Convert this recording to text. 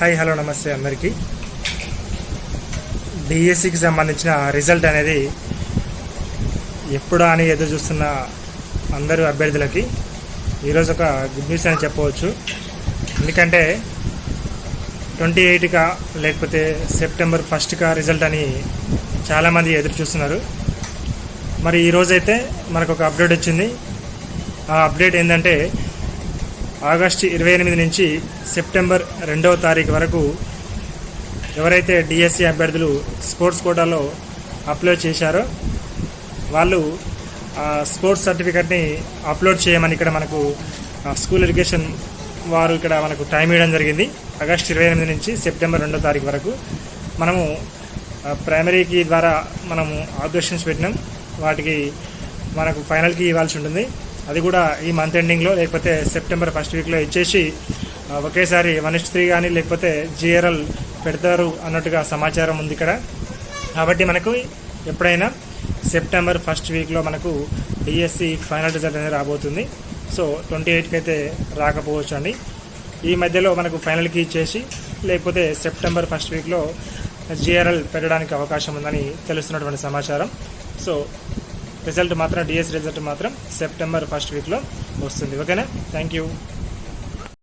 Hi hello నమస్తే అందరికీ. డిఎస్సికి సంబంధించిన రిజల్ట్ అనేది ఎప్పుడా అని ఎదురు చూస్తున్న అందరూ అభ్యర్థులకి ఈరోజు ఒక గుడ్ న్యూస్ అని చెప్పవచ్చు. ఎందుకంటే ట్వంటీ ఎయిట్గా లేకపోతే సెప్టెంబర్ ఫస్ట్గా రిజల్ట్ అని చాలామంది ఎదురు చూస్తున్నారు. మరి ఈరోజైతే మనకు ఒక అప్డేట్ వచ్చింది. ఆ అప్డేట్ ఏంటంటే ఆగస్టు ఇరవై ఎనిమిది నుంచి సెప్టెంబర్ రెండవ తారీఖు వరకు ఎవరైతే డిఎస్సి అభ్యర్థులు స్పోర్ట్స్ కోటాలో అప్లై చేశారో వాళ్ళు ఆ స్పోర్ట్స్ సర్టిఫికెట్ని అప్లోడ్ చేయమని ఇక్కడ మనకు స్కూల్ ఎడ్యుకేషన్ వారు ఇక్కడ మనకు టైం ఇవ్వడం జరిగింది. ఆగస్టు ఇరవై ఎనిమిది నుంచి సెప్టెంబర్ రెండో తారీఖు వరకు మనము ప్రైమరీకి ద్వారా మనము ఆబ్జెక్షన్స్ పెట్టినాం. వాటికి మనకు ఫైనల్కి ఇవ్వాల్సి ఉంటుంది. అది కూడా ఈ మంత్ ఎండింగ్లో లేకపోతే సెప్టెంబర్ ఫస్ట్ వీక్లో ఇచ్చేసి ఒకేసారి వన్ ఇస్ట్ త్రీ కానీ లేకపోతే జిఆర్ఎల్ పెడతారు అన్నట్టుగా సమాచారం ఉంది ఇక్కడ. కాబట్టి మనకు ఎప్పుడైనా సెప్టెంబర్ ఫస్ట్ వీక్లో మనకు డిఎస్సి ఫైనల్ రిజల్ట్ అనేది రాబోతుంది. సో ట్వంటీ ఎయిట్కి అయితే రాకపోవచ్చు అండి. ఈ మధ్యలో మనకు ఫైనల్కి ఇచ్చేసి లేకపోతే సెప్టెంబర్ ఫస్ట్ వీక్లో జిఆర్ఎల్ పెట్టడానికి అవకాశం ఉందని తెలుస్తున్నటువంటి సమాచారం. సో రిజల్ట్ మాత్రం డిఎస్ రిజల్ట్ మాత్రం సెప్టెంబర్ ఫస్ట్ వీక్లో వస్తుంది. ఓకేనా? Thank you